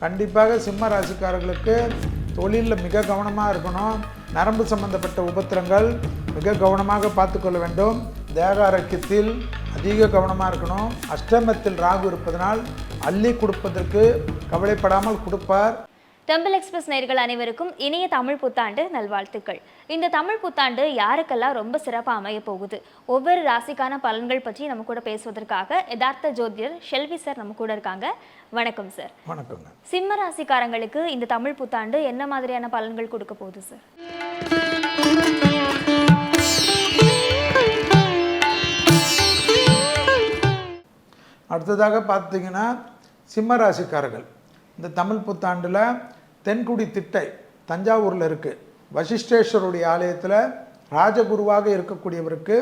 கண்டிப்பாக சிம்ம ராசிக்காரர்களுக்கு தொழிலில் மிக கவனமாக இருக்கணும். நரம்பு சம்பந்தப்பட்ட உபத்திரங்கள் மிக கவனமாக பார்த்துக்கொள்ள வேண்டும். தேக ஆரோக்கியத்தில் அதிக கவனமாக இருக்கணும். அஷ்டமத்தில் ராகு இருப்பதனால் அள்ளி கொடுப்பதற்கு கவலைப்படாமல் கொடுப்பார். டெம்பிள் எக்ஸ்பிரஸ் நேயர்கள் அனைவருக்கும் இனிய தமிழ் புத்தாண்டு நல்வாழ்த்துக்கள். இந்த தமிழ் புத்தாண்டு யாருக்கெல்லாம் ரொம்ப சிறப்பாக அமைய போகுது? ஒவ்வொரு ராசிக்கான பலன்கள் பற்றி நம்ம கூட பேசுவதற்காக யதார்த்த ஜோதிடர் ஷெல்வி சார் நம்ம கூட இருக்காங்க. வணக்கம் சார். வணக்கங்க. சிம்ம ராசிக்காரங்களுக்கு இந்த தமிழ் புத்தாண்டு என்ன மாதிரியான பலன்கள் கொடுக்க போகுது சார்? அடுத்ததாக பார்த்தீங்கன்னா சிம்ம ராசிக்காரர்கள். இந்த தமிழ் புத்தாண்டில் தென்குடி திட்டை தஞ்சாவூரில் இருக்குது வசிஷ்டேஸ்வருடைய ஆலயத்தில் ராஜகுருவாக இருக்கக்கூடியவருக்கு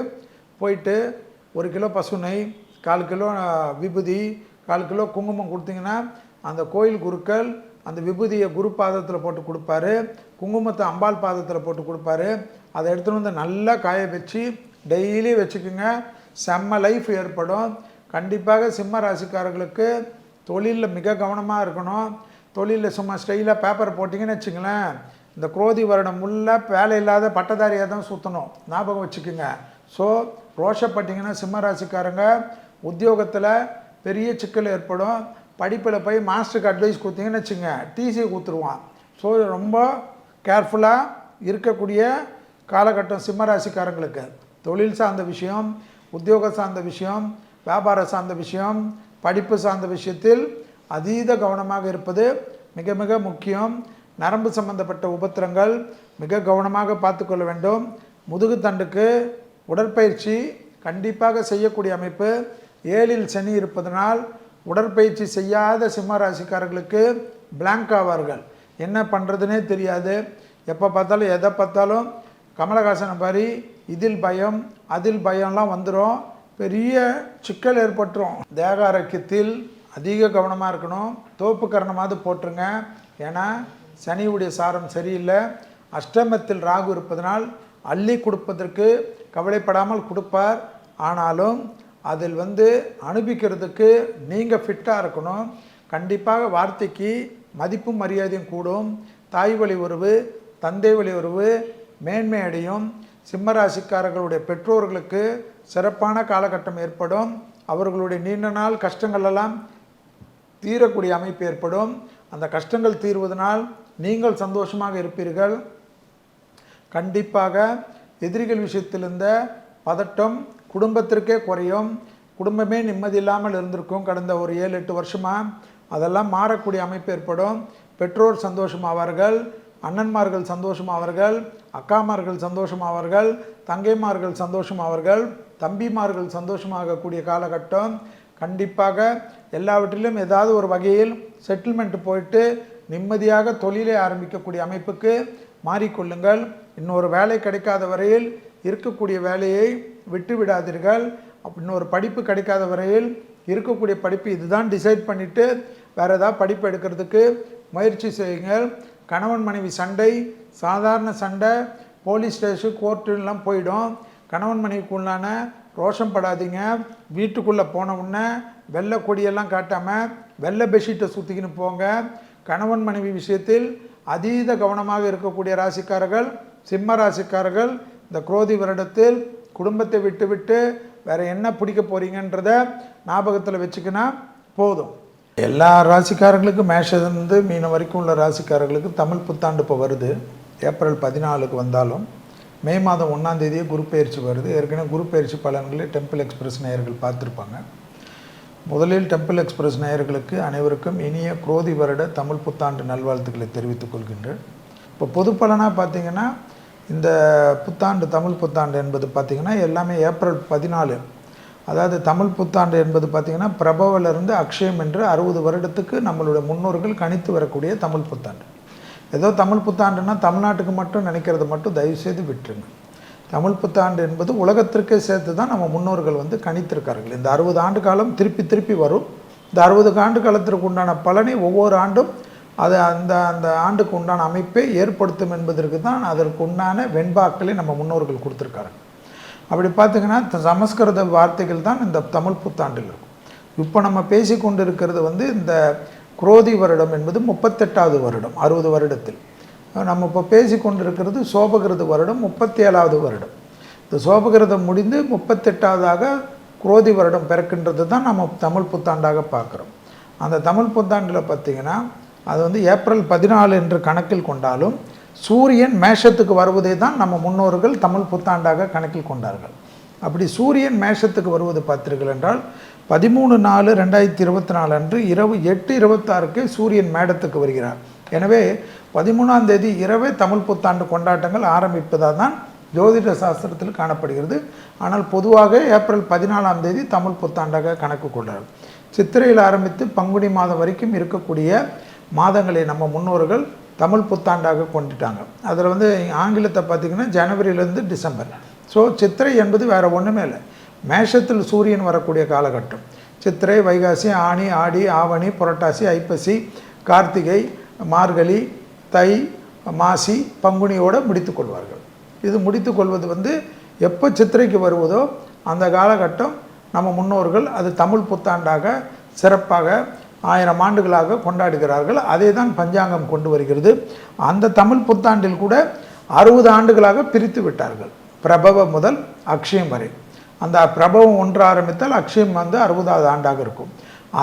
போயிட்டு ஒரு கிலோ பசுனை கால் கிலோ விபூதி கால் கிலோ குங்குமம் கொடுத்தீங்கன்னா அந்த கோயில் குருக்கள் அந்த விபூதியை குரு பாதத்தில் போட்டு கொடுப்பாரு. குங்குமத்தை அம்பாள் பாதத்தில் போட்டு கொடுப்பாரு. அதை எடுத்துகிட்டு வந்து நல்லா காய வச்சு டெய்லி வச்சுக்கோங்க. செம்ம லைஃப் ஏற்படும். கண்டிப்பாக சிம்ம ராசிக்காரர்களுக்கு தொழிலில் மிக கவனமாக இருக்கணும். தொழிலில் சும்மா ஸ்டைலாக பேப்பர் போட்டிங்கன்னு வச்சுங்களேன் இந்த குரோதி வருடம் முள்ள வேலை இல்லாத பட்டதாரியாக தான் சுற்றணும் ஞாபகம் வச்சுக்கோங்க. ஸோ ரோஷப்பட்டிங்கன்னா சிம்மராசிக்காரங்க உத்தியோகத்தில் பெரிய சிக்கல் ஏற்படும். படிப்பில் போய் மாஸ்டருக்கு அட்வைஸ் கொடுத்தீங்கன்னு வச்சுங்க டிசி கொடுத்துருவான். ஸோ ரொம்ப கேர்ஃபுல்லாக இருக்கக்கூடிய காலகட்டம் சிம்மராசிக்காரங்களுக்கு. தொழில் சார்ந்த விஷயம் உத்தியோகம் சார்ந்த விஷயம் வியாபாரம் சார்ந்த விஷயம் படிப்பு சார்ந்த விஷயத்தில் அதீத கவனமாக இருப்பது மிக மிக முக்கியம். நரம்பு சம்பந்தப்பட்ட உபத்திரங்கள் மிக கவனமாக பார்த்துக்கொள்ள வேண்டும். முதுகுத்தண்டுக்கு உடற்பயிற்சி கண்டிப்பாக செய்யக்கூடிய அமைப்பு. ஏழில் சனி இருப்பதனால் உடற்பயிற்சி செய்யாத சிம்ம ராசிக்காரர்களுக்கு பிளாங்க் ஆவார்கள். என்ன பண்ணுறதுனே தெரியாது. எப்போ பார்த்தாலும் எதை பார்த்தாலும் கமலஹாசனை மாதிரி இதில் பயம் அதில் பயம்லாம் வந்துடும் பெரிய சிக்கல் ஏற்பட்டுரும். தேக ஆரோக்கியத்தில் அதிக கவனமாக இருக்கணும். தோப்பு கரணமாவது போட்டுருங்க ஏன்னா சனியுடைய சாரம் சரியில்லை. அஷ்டமத்தில் ராகு இருப்பதனால் அள்ளி கொடுப்பதற்கு கவலைப்படாமல் கொடுப்பார். ஆனாலும் அதில் வந்து அனுபவிக்கிறதுக்கு நீங்கள் ஃபிட்டாக இருக்கணும். கண்டிப்பாக வார்த்தைக்கு மதிப்பும் மரியாதையும் கூடும். தாய் வழி உறவு தந்தை வழி உறவு மேன்மை அடையும். சிம்மராசிக்காரர்களுடைய பெற்றோர்களுக்கு சிறப்பான காலகட்டம் ஏற்படும். அவர்களுடைய நீண்ட நாள் கஷ்டங்களெல்லாம் தீரக்கூடிய அமைப்பு ஏற்படும். அந்த கஷ்டங்கள் தீர்வதனால் நீங்கள் சந்தோஷமாக இருப்பீர்கள். கண்டிப்பாக எதிரிகள் விஷயத்திலிருந்த பதட்டம் குடும்பத்திற்கே குறையும். குடும்பமே நிம்மதி இல்லாமல் இருந்திருக்கும் கடந்த ஒரு ஏழு எட்டு வருஷமாக அதெல்லாம் மாறக்கூடிய அமைப்பு ஏற்படும். பெற்றோர் சந்தோஷமாவார்கள் அண்ணன்மார்கள் சந்தோஷமாவார்கள் அக்காமார்கள் சந்தோஷமாவார்கள் தங்கைமார்கள் சந்தோஷமாவார்கள் தம்பிமார்கள் சந்தோஷமாகக்கூடிய காலகட்டம். கண்டிப்பாக எல்லாவற்றிலும் ஏதாவது ஒரு வகையில் செட்டில்மெண்ட் போயிட்டு நிம்மதியாக தொழிலை ஆரம்பிக்கக்கூடிய அமைப்புக்கு மாறிக்கொள்ளுங்கள். இன்னொரு வேலை கிடைக்காத வரையில் இருக்கக்கூடிய வேலையை விட்டு விடாதீர்கள் இன்னொரு படிப்பு கிடைக்காத வரையில் இருக்கக்கூடிய படிப்பு இதுதான் டிசைட் பண்ணிவிட்டு வேறு ஏதாவது படிப்பு எடுக்கிறதுக்கு முயற்சி செய்யுங்கள். கணவன் மனைவி சண்டை சாதாரண சண்டை போலீஸ் ஸ்டேஷன் கோர்ட்டுலாம் போயிடும். கணவன் மனைவிக்குள்ளான ரோஷம் படாதீங்க. வீட்டுக்குள்ளே போன உடனே வெள்ளை கொடியெல்லாம் காட்டாமல் வெள்ளை பெட்ஷீட்டை சுற்றிக்கின்னு போங்க. கணவன் மனைவி விஷயத்தில் அதீத கவனமாக இருக்கக்கூடிய ராசிக்காரர்கள் சிம்ம ராசிக்காரர்கள் இந்த குரோதி வருடத்தில் குடும்பத்தை விட்டு விட்டு வேற என்ன பிடிக்க போறீங்கன்றத ஞாபகத்தில் வச்சுக்கினா போதும். எல்லா ராசிக்காரங்களுக்கும் மேஷத்துலேருந்து மீனம் வரைக்கும் உள்ள ராசிக்காரர்களுக்கு தமிழ் புத்தாண்டு இப்போ வருது. ஏப்ரல் பதினாலுக்கு வந்தாலும் மே மாதம் ஒன்றாம் தேதியே குரு பயிற்சி வருது. ஏற்கனவே குரு பயிற்சி பலன்களை டெம்பிள் எக்ஸ்பிரஸ் நேயர்கள் பார்த்துருப்பாங்க. முதலில் டெம்பிள் எக்ஸ்பிரஸ் நேயர்களுக்கு அனைவருக்கும் இனிய குரோதி வருட தமிழ் புத்தாண்டு நல்வாழ்த்துக்களை தெரிவித்துக் கொள்கின்றேன். இப்போ பொது பலனாக பார்த்தீங்கன்னா இந்த புத்தாண்டு தமிழ் புத்தாண்டு என்பது பார்த்திங்கன்னா எல்லாமே ஏப்ரல் பதினாலு. அதாவது தமிழ் புத்தாண்டு என்பது பார்த்திங்கன்னா பிரபவிலிருந்து அக்ஷயம் என்று அறுபது வருடத்துக்கு நம்மளுடைய முன்னோர்கள் கணித்து வரக்கூடிய தமிழ் புத்தாண்டு. ஏதோ தமிழ் புத்தாண்டுன்னா தமிழ்நாட்டுக்கு மட்டும் நினைக்கிறது மட்டும் தயவுசெய்து விட்டுருங்க. தமிழ் புத்தாண்டு என்பது உலகத்திற்கே சேர்த்து தான் நம்ம முன்னோர்கள் வந்து கணித்திருக்கார்கள். இந்த அறுபது ஆண்டு காலம் திருப்பி திருப்பி வரும். இந்த அறுபது ஆண்டு காலத்திற்கு உண்டான பலனை ஒவ்வொரு ஆண்டும் அது அந்த அந்த ஆண்டுக்கு உண்டான அமைப்பை ஏற்படுத்தும் என்பதற்கு தான் அதற்கு உண்டான வெண்பாக்களை நம்ம முன்னோர்கள் கொடுத்துருக்காங்க அப்படி பார்த்தீங்கன்னா த- சமஸ்கிருத வார்த்தைகள் தான் இந்த தமிழ் புத்தாண்டில் இருக்கும். இப்போ நம்ம பேசி கொண்டு இருக்கிறது வந்து இந்த குரோதி வருடம் என்பது முப்பத்தெட்டாவது வருடம் அறுபது வருடத்தில். நம்ம இப்போ பேசி கொண்டிருக்கிறது சோபகிருத வருடம் முப்பத்தி ஏழாவது வருடம். இந்த சோபகிருதம் முடிந்து முப்பத்தெட்டாவதாக குரோதி வருடம் பிறக்கின்றது தான் நம்ம தமிழ் புத்தாண்டாக பார்க்குறோம். அந்த தமிழ் புத்தாண்டில் பார்த்திங்கன்னா அது வந்து ஏப்ரல் பதினாலு என்று கணக்கில் கொண்டாலும் சூரியன் மேஷத்துக்கு வருவதை தான் நம்ம முன்னோர்கள் தமிழ் புத்தாண்டாக கணக்கில் கொண்டார்கள். அப்படி சூரியன் மேஷத்துக்கு வருவது பார்த்தீர்கள் என்றால் பதிமூணு நாலு ரெண்டாயிரத்தி இருபத்தி நாலு அன்று இரவு எட்டு இருபத்தாறுக்கு சூரியன் மேடத்துக்கு வருகிறார். எனவே பதிமூணாம் தேதி இரவே தமிழ் புத்தாண்டு கொண்டாட்டங்கள் ஆரம்பிப்பதாக தான் ஜோதிட சாஸ்திரத்தில் காணப்படுகிறது. ஆனால் பொதுவாக ஏப்ரல் பதினாலாம் தேதி தமிழ் புத்தாண்டாக கணக்கு கொண்டார்கள் சித்திரையில் ஆரம்பித்து பங்குனி மாதம் வரைக்கும் இருக்கக்கூடிய மாதங்களை நம்ம முன்னோர்கள் தமிழ் புத்தாண்டாக கொண்டுட்டாங்க. அதில் வந்து ஆங்கிலத்தை பார்த்திங்கன்னா ஜனவரியிலேருந்து டிசம்பர். ஸோ சித்திரை என்பது வேறு ஒன்றுமே இல்லை. மேஷத்தில் சூரியன் வரக்கூடிய காலகட்டம். சித்திரை வைகாசி ஆனி ஆடி ஆவணி புரட்டாசி ஐப்பசி கார்த்திகை மார்கழி தை மாசி பங்குனியோடு முடித்து கொள்வார்கள். இது முடித்து கொள்வது வந்து எப்போ சித்திரைக்கு வருவதோ அந்த காலகட்டம் நம்ம முன்னோர்கள் அது தமிழ் புத்தாண்டாக சிறப்பாக ஆயிரம் ஆண்டுகளாக கொண்டாடுகிறார்கள். அதே தான் பஞ்சாங்கம் கொண்டு வருகிறது. அந்த தமிழ் புத்தாண்டில் கூட அறுபது ஆண்டுகளாக பிரித்து விட்டார்கள். பிரபவ முதல் அக்ஷயம் வரை. அந்த பிரபவம் ஒன்று ஆரம்பித்தால் அக்ஷயம் வந்து அறுபதாவது ஆண்டாக இருக்கும்.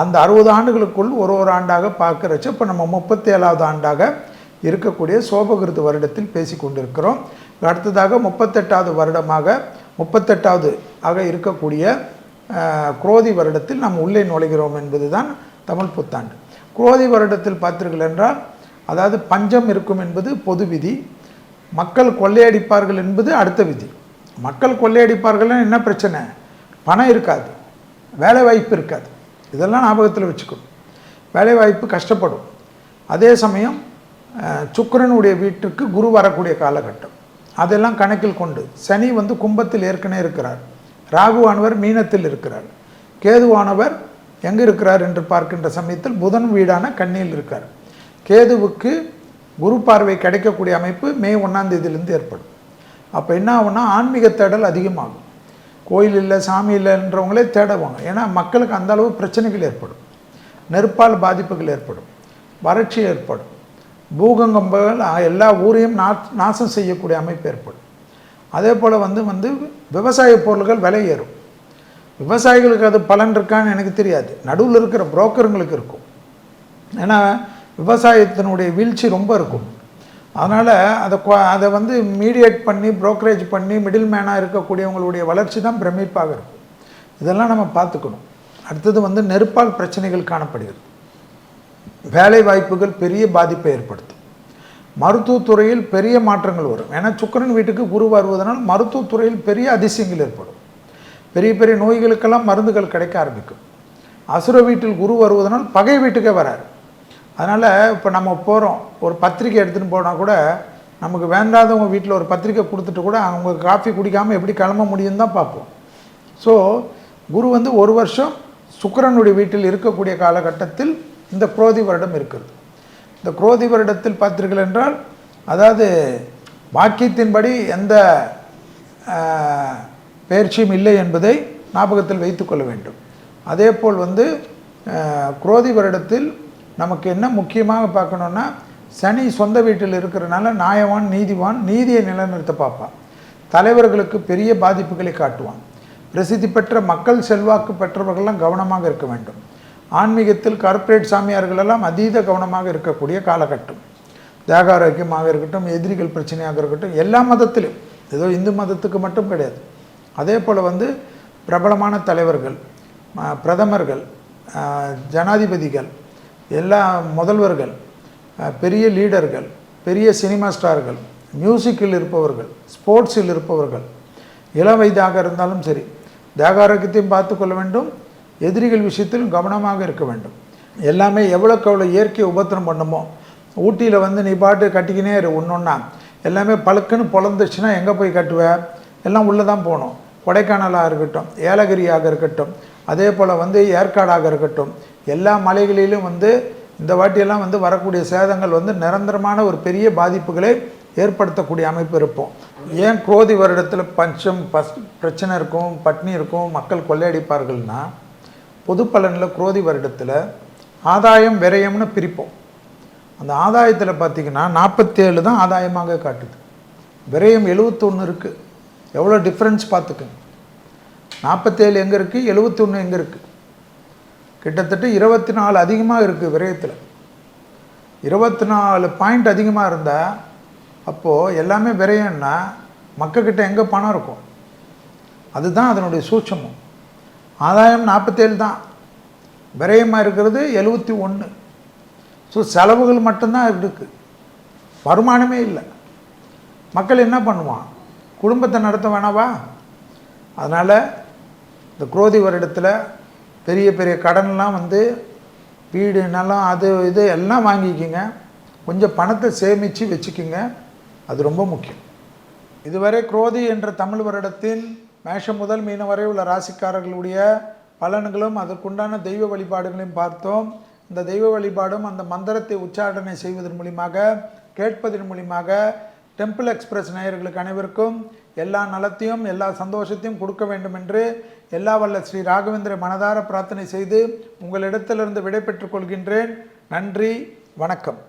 அந்த அறுபது ஆண்டுகளுக்குள் ஒரு ஒரு ஆண்டாக பார்க்குறச்சு இப்போ நம்ம முப்பத்தி ஏழாவது ஆண்டாக இருக்கக்கூடிய சோபகிருது வருடத்தில் பேசி கொண்டிருக்கிறோம் அடுத்ததாக முப்பத்தெட்டாவது வருடமாக முப்பத்தெட்டாவது ஆக இருக்கக்கூடிய குரோதி வருடத்தில் நாம் உள்ளே நுழைகிறோம் என்பதுதான் தமிழ் புத்தாண்டு. குரோதி வருடத்தில் பார்த்தீர்கள் என்றால் அதாவது பஞ்சம் இருக்கும் என்பது பொது விதி மக்கள் கொள்ளையடிப்பார்கள் என்பது அடுத்த விதி. மக்கள் கொள்ளையடிப்பார்கள்னா என்ன பிரச்சனை? பணம் இருக்காது வேலை வாய்ப்பு இருக்காது. இதெல்லாம் ஞாபகத்தில் வச்சுக்கணும். வேலை வாய்ப்பு கஷ்டப்படும். அதே சமயம் சுக்கரனுடைய வீட்டுக்கு குரு வரக்கூடிய காலகட்டம். அதெல்லாம் கணக்கில் கொண்டு சனி வந்து கும்பத்தில் ஏற்கனவே இருக்கிறார். ராகுவானவர் மீனத்தில் இருக்கிறார். கேதுவானவர் எங்கே இருக்கிறார் என்று பார்க்கின்ற சமயத்தில் புதன் வீடான கண்ணியில் இருக்கார். கேதுவுக்கு குரு பார்வை கிடைக்கக்கூடிய அமைப்பு மே ஒன்றாம் தேதியிலேருந்து ஏற்படும். அப்போ என்ன ஆகும்னா ஆன்மீக தேடல் அதிகமாகும். கோயில் இல்லை சாமி இல்லைன்றவங்களே தேடுவாங்க. ஏன்னா மக்களுக்கு அந்தளவு பிரச்சனைகள் ஏற்படும். நெருப்பால் பாதிப்புகள் ஏற்படும். வறட்சி ஏற்படும். பூகங்கம்பங்கள் எல்லா ஊரையும் நா நாசம் செய்யக்கூடிய அமைப்பு ஏற்படும். அதே போல் வந்து வந்து விவசாய பொருள்கள் விலை ஏறும். விவசாயிகளுக்கு அது பலன் இருக்கான்னு எனக்கு தெரியாது. நடுவில் இருக்கிற புரோக்கருங்களுக்கு இருக்கும். ஏன்னா விவசாயத்தினுடைய வீழ்ச்சி ரொம்ப இருக்கும். அதனால் அதை அதை வந்து மீடியேட் பண்ணி ப்ரோக்கரேஜ் பண்ணி மிடில் மேனாக இருக்கக்கூடியவங்களுடைய வளர்ச்சி தான் பிரமிப்பாக இருக்கும். இதெல்லாம் நம்ம பார்த்துக்கணும். அடுத்தது வந்து நெருப்பால் பிரச்சனைகள் காணப்படுகிறது. வேலை வாய்ப்புகள் பெரிய பாதிப்பை ஏற்படுத்தும். மருத்துவத்துறையில் பெரிய மாற்றங்கள் வரும். ஏன்னா சுக்கிரன் வீட்டுக்கு குரு வருவதனால் மருத்துவத்துறையில் பெரிய அதிசயங்கள் ஏற்படும். பெரிய பெரிய நோய்களுக்கெல்லாம் மருந்துகள் கிடைக்க ஆரம்பிக்கும். அசுர வீட்டில் குரு வருவதனால் பகை வீட்டுக்கே வராரு. அதனால் இப்போ நம்ம போகிறோம் ஒரு பத்திரிக்கை எடுத்துகிட்டு போனால் கூட நமக்கு வேண்டாதவங்க வீட்டில் ஒரு பத்திரிக்கை கொடுத்துட்டு கூட அவங்க காஃபி குடிக்காமல் எப்படி கிளம்ப முடியும் தான் பார்ப்போம். ஸோ குரு வந்து ஒரு வருஷம் சுக்கிரனுடைய வீட்டில் இருக்கக்கூடிய காலகட்டத்தில் இந்த குரோதி வருடம் இருக்கிறது இந்த குரோதி வருடத்தில் பார்த்தீர்கள் என்றால் அதாவது வாக்கியத்தின்படி எந்த பயிற்சியும் இல்லை என்பதை ஞாபகத்தில் வைத்துக்கொள்ள வேண்டும். அதே போல் வந்து குரோதி வருடத்தில் நமக்கு என்ன முக்கியமாக பார்க்கணுன்னா சனி சொந்த வீட்டில் இருக்கிறனால நியாயவான் நீதிவான் நீதியை நிலைநிறுத்த பார்ப்பான். தலைவர்களுக்கு பெரிய பாதிப்புகளை காட்டுவான். பிரசித்தி பெற்ற மக்கள் செல்வாக்கு பெற்றவர்கள்லாம் கவனமாக இருக்க வேண்டும். ஆன்மீகத்தில் கார்ப்பரேட் சாமியார்கள் எல்லாம் அதீத கவனமாக இருக்கக்கூடிய காலகட்டம். தேக ஆரோக்கியமாக இருக்கட்டும் எதிரிகள் பிரச்சனையாக இருக்கட்டும் எல்லா மதத்திலும். ஏதோ இந்து மதத்துக்கு மட்டும் கிடையாது. அதே போல் வந்து பிரபலமான தலைவர்கள் பிரதமர்கள் ஜனாதிபதிகள் எல்லா முதல்வர்கள் பெரிய லீடர்கள் பெரிய சினிமா ஸ்டார்கள் மியூசிக்கில் இருப்பவர்கள் ஸ்போர்ட்ஸில் இருப்பவர்கள் இளம் வயதாக இருந்தாலும் சரி தேக ஆரோக்கியத்தையும் பார்த்து கொள்ள வேண்டும். எதிரிகள் விஷயத்திலும் கவனமாக இருக்க வேண்டும். எல்லாமே எவ்வளோக்கு எவ்வளோ இயற்கை உபத்திரம் பண்ணுமோ ஊட்டியில் வந்து நீ பாட்டு கட்டிக்கினே இரு ஒன்றுன்னா எல்லாமே பழுக்குன்னு பொழந்துச்சுன்னா எங்கே போய் கட்டுவ? எல்லாம் உள்ளே தான் போகணும். கொடைக்கானலாக இருக்கட்டும் ஏலகிரியாக இருக்கட்டும் அதே போல் வந்து ஏற்காடாக இருக்கட்டும் எல்லா மலைகளிலும் வந்து இந்த வாட்டியெல்லாம் வந்து வரக்கூடிய சேதங்கள் வந்து நிரந்தரமான ஒரு பெரிய பாதிப்புகளை ஏற்படுத்தக்கூடிய அமைப்பு இருப்போம். ஏன் குரோதி வருடத்தில் பஞ்சம் பஸ் பிரச்சனை இருக்கும் பட்னி இருக்கும் மக்கள் கொள்ளையடிப்பார்கள்னா பொது பலனில் குரோதி வருடத்தில் ஆதாயம் விரயம்னு பிரிப்போம். அந்த ஆதாயத்தில் பார்த்திங்கன்னா நாற்பத்தேழு தான் ஆதாயமாக காட்டுது. விரயம் எழுவத்தொன்று இருக்குது எவ்வளோ டிஃப்ரென்ஸ் பார்த்துக்குங்க நாற்பத்தேழு எங்கே இருக்குது எழுவத்தொன்று எங்கே இருக்குது கிட்டத்தட்ட இருபத்தி நாலு அதிகமாக இருக்குது விரயத்தில். இருபத்தி நாலு பாயிண்ட் அதிகமாக இருந்தால் அப்போது எல்லாமே விரயம்னா மக்கள்கிட்ட எங்கே பணம் இருக்கும்? அதுதான் அதனுடைய சூட்சமம். ஆதாயம் நாற்பத்தேழு தான். விரயமாக இருக்கிறது எழுபத்தி ஒன்று. ஸோ செலவுகள் மட்டும்தான் இருக்குது வருமானமே இல்லை. மக்கள் என்ன பண்ணுவான்? குடும்பத்தை நடத்த வேணாவா? அதனால் இந்த குரோதி வருடத்தில் பெரிய பெரிய கடன்லாம் வந்து வீடு நிலம் அது இது எல்லாம் வாங்கிக்கிங்க. கொஞ்சம் பணத்தை சேமித்து வச்சுக்கிங்க. அது ரொம்ப முக்கியம். இதுவரை குரோதி என்ற தமிழ் வருடத்தின் மேஷம் முதல் மீனம் வரை உள்ள ராசிக்காரர்களுடைய பலன்களும் அதற்குண்டான தெய்வ வழிபாடுகளையும் பார்த்தோம். இந்த தெய்வ வழிபாடும் அந்த மந்திரத்தை உச்சாரணை செய்வதன் மூலியமாக கேட்பதன் மூலியமாக டெம்பிள் எக்ஸ்பிரஸ் நேயர்களுக்கு அனைவருக்கும் எல்லா நலத்தையும் எல்லா சந்தோஷத்தையும் கொடுக்க வேண்டும் என்று எல்லா வல்ல ஸ்ரீ ராகவேந்திர மனதார பிரார்த்தனை செய்து உங்களிடத்திலிருந்து விடை பெற்றுக் கொள்கின்றேன். நன்றி வணக்கம்.